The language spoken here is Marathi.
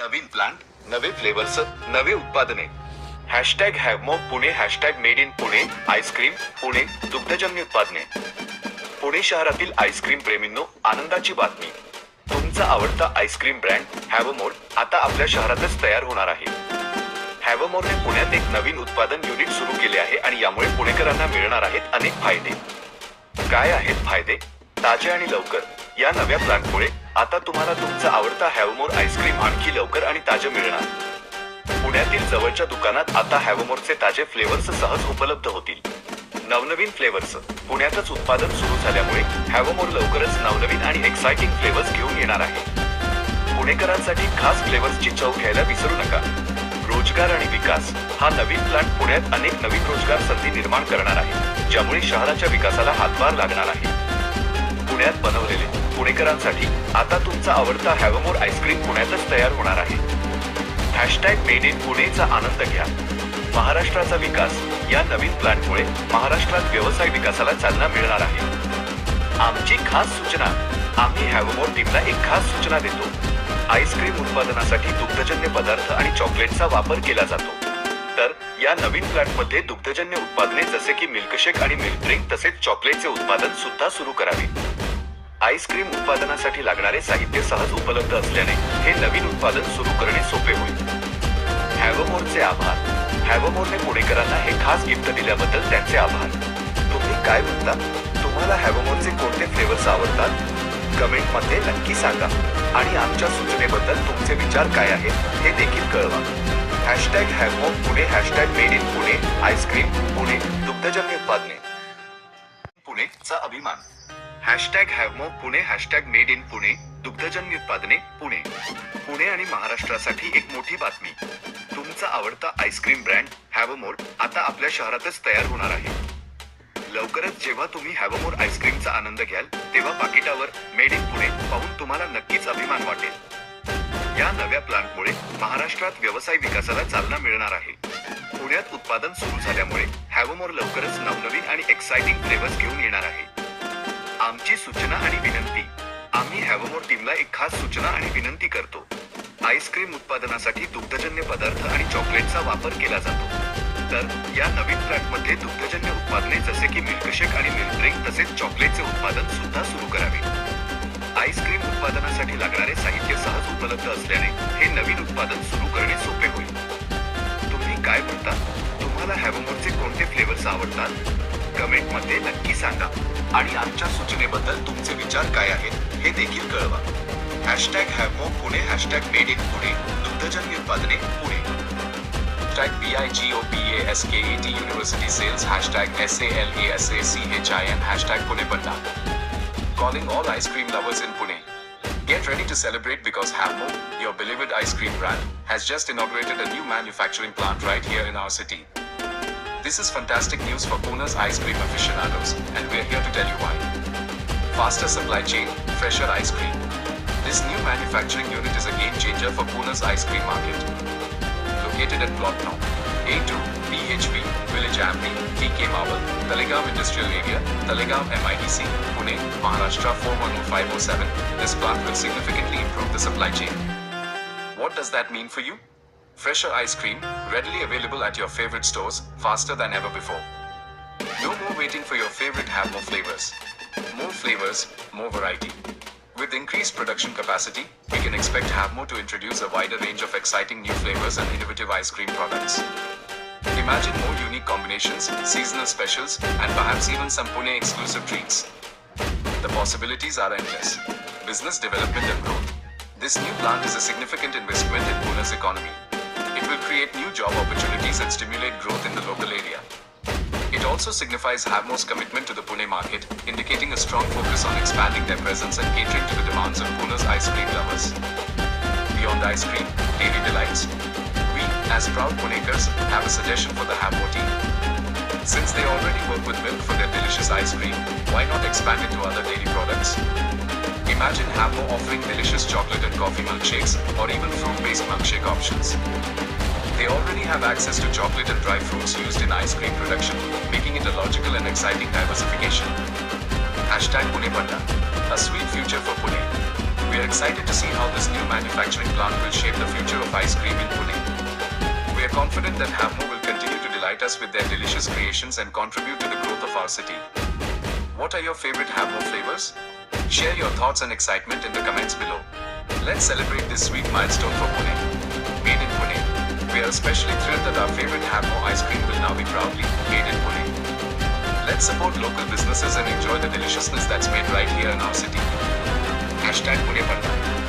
नवीन प्लांट नवे फ्लेवर्स नवे उत्पादने. Hashtag Havmor Pune hashtag made in Pune ice cream Pune दुग्धजन्य उत्पादने. पुणे शहरातील आईस्क्रीम प्रेमींनो आनंदाची बातमी. तुमचा आवडता आईस्क्रीम ब्रँड हॅवमोर आता आपल्या शहरातच तयार होणार आहे. हॅवमोरने पुण्यात एक नवीन उत्पादन युनिट सुरू केले आहे आणि यामुळे पुणेकरांना मिळणार आहेत अनेक फायदे. काय आहेत फायदे? ताजे आणि लवकर. या नव्या प्लांटमुळे आता तुम्हाला तुमचा आवडता हॅवमोर आईस्क्रीम आणखी लवकर आणि ताजे मिळणार. पुण्यातील जवळच्या दुकानात आता हॅवमोरचे ताजे फ्लेवर्स सहज उपलब्ध होतील. नवनवीन फ्लेवर्स. पुण्यातच उत्पादन सुरू झाल्यामुळे हॅवमोर लवकरच नवनवीन आणि एक्साइटिंग फ्लेवर्स घेऊन येणार आहे. पुणेकरांसाठी खास फ्लेवर्सची चव घ्यायला विसरू नका. रोजगार आणि विकास. हा नवीन प्लांट पुण्यात अनेक नवीन रोजगार संधी निर्माण करणार आहे ज्यामुळे शहराच्या विकासाला हातभार लागणार आहे. पुण्यात बनवलेले पुणेकरांसाठी आता तुमचा आवडता हॅवमोर आईस्क्रीम पुण्यातच तयार होणार आहे. हॅशटॅग मेड इन पुणेचा आनंद घ्या. महाराष्ट्राचा विकास या नवीन प्लांटमुळे महाराष्ट्रात व्यवसाय विकासाला चालना मिळणार आहे. आमची खास सूचना आम्ही हॅवमोर टीमला एक खास सूचना देतो. आईस्क्रीम उत्पादनासाठी दुग्धजन्य पदार्थ आणि चॉकलेटचा वापर केला जातो. तर या नवीन प्लॅटमध्ये दुग्धजन्य उत्पादने जसे की मिल्कशेक आणि मिल्क ड्रिंक तसेच चॉकलेटचे उत्पादन सुद्धा सुरू करावे. आईस्क्रीम उत्पादनासाठी लागणारे साहित्य सहज उपलब्ध असल्याने हे नवीन उत्पादन सुरू करणे सोपे होईल. हॅवमोरचे आभार. हॅवमोरने पुणेकरांना हे खास गिफ्ट दिल्याबद्दल त्यांचे आभार. तुम्ही काय म्हणता? तुम्हाला हॅवमोरचे कोणते फ्लेवर्स आवडतात? कमेंटमध्ये नक्की सांगा. आणि आमच्या सूचनेबद्दल तुमचे विचार काय आहेत हे देखील कळवा. Hashtag Havmor Pune hashtag made in Pune ice cream Pune दुग्धजन्य उत्पादने. पुणेचा अभिमान. Hashtag Havmor Pune hashtag made in Pune दुग्धजन्य उत्पादने पुणे. पुणे आणि महाराष्ट्रासाठी एक मोठी बातमी. तुमचा आवडता आईस्क्रीम ब्रँड हॅवमोर आता आपल्या शहरातच तयार होणार आहे. लवकरच जेव्हा तुम्ही हॅवमोर आईस्क्रीमचा आनंद घ्याल तेव्हा पाकिटावर मेड इन पुणे पाहून तुम्हाला नक्कीच अभिमान वाटेल. या नव्या प्लांटमुळे महाराष्ट्रात व्यवसाय विकासाला चालना मिळणार आहे. पुण्यात उत्पादन सुरू झाल्यामुळे हॅवमोर लवकरच नवनवीन आणि एक्साइटिंग फ्लेवर्स घेऊन येणार आहे. आमची सूचना आणि विनंती. आम्ही हॅवमोर टीमला एक खास सूचना आणि विनंती करतो. आईस्क्रीम उत्पादनासाठी दुग्धजन्य पदार्थ आणि चॉकलेटचा वापर केला जातो. तर या नवीन प्लॅटमध्ये दुग्धजन्य उत्पादने जसे की मिल्कशेक आणि मिल्क ड्रिंक तसेच चॉकलेटचे उत्पादन सुद्धा सुरू करावे. आईस्क्रीम उत्पादनासाठी लागणारे साहित्य सहज उपलब्ध असल्याने हे नवीन उत्पादन सुरू करणे सोपे होईल. तुम्ही काय म्हणता तुम्हाला हॅवमोरचे कोणते फ्लेवर्स आवडतात? कमेंटमध्ये नक्की सांगा आणि आमच्या सूचनेबद्दल तुमचे विचार काय आहेत हे देखील कळवा hashtag Havmor Pune hashtag made in Pune दुग्धजन्य उत्पादने Pune Hashtag BIGOPASKET University Sales Hashtag SALASACHIN Hashtag Pune Panda. Calling all ice cream lovers in Pune. Get ready to celebrate because Havmo, your beloved ice cream brand, has just inaugurated a new manufacturing plant right here in our city. This is fantastic news for Pune's ice cream aficionados, and we're here to tell you why. Faster supply chain, fresher ice cream. This new manufacturing unit is a game changer for Pune's ice cream market. Located at Plot No. A2, BHP, Village Amni, TK Marble, Talegaon Industrial Area, Talegaon MIDC, Pune, Maharashtra 410507, this plant will significantly improve the supply chain. What does that mean for you? Fresher ice cream, readily available at your favorite stores, faster than ever before. No more waiting for your favorite have more flavors. More flavors, more variety. With increased production capacity, we can expect Havmo to introduce a wider range of exciting new flavors and innovative ice cream products. Imagine more unique combinations, seasonal specials, and perhaps even some Pune exclusive treats. The possibilities are endless. Business development and growth. This new plant is a significant investment in Pune's economy. Will create new job opportunities and stimulate growth in the local area. It also signifies Havmo's commitment to the Pune market, indicating a strong focus on expanding their presence and catering to the demands of Pune's ice cream lovers. Beyond ice cream, daily delights. We, as proud Punekars, have a suggestion for the Havmo team. Since they already work with milk for their delicious ice cream, why not expand it to other dairy products? Imagine Havmo offering delicious chocolate and coffee milkshakes, or even fruit-based milkshake options. They already have access to chocolate and dry fruits used in ice cream production, making it a logical and exciting diversification. Hashtag Pune Panda. A sweet future for Pune. We are excited to see how this new manufacturing plant will shape the future of ice cream in Pune. We are confident that Havmo will continue to delight us with their delicious creations and contribute to the growth of our city. What are your favorite Havmo flavors? Share your thoughts and excitement in the comments below. Let's celebrate this sweet milestone for Pune. Made in Pune. We are especially thrilled that our favorite Havmo ice cream will now be proudly made in Pune. Let's support local businesses and enjoy the deliciousness that's made right here in our city. Hashtag Pune.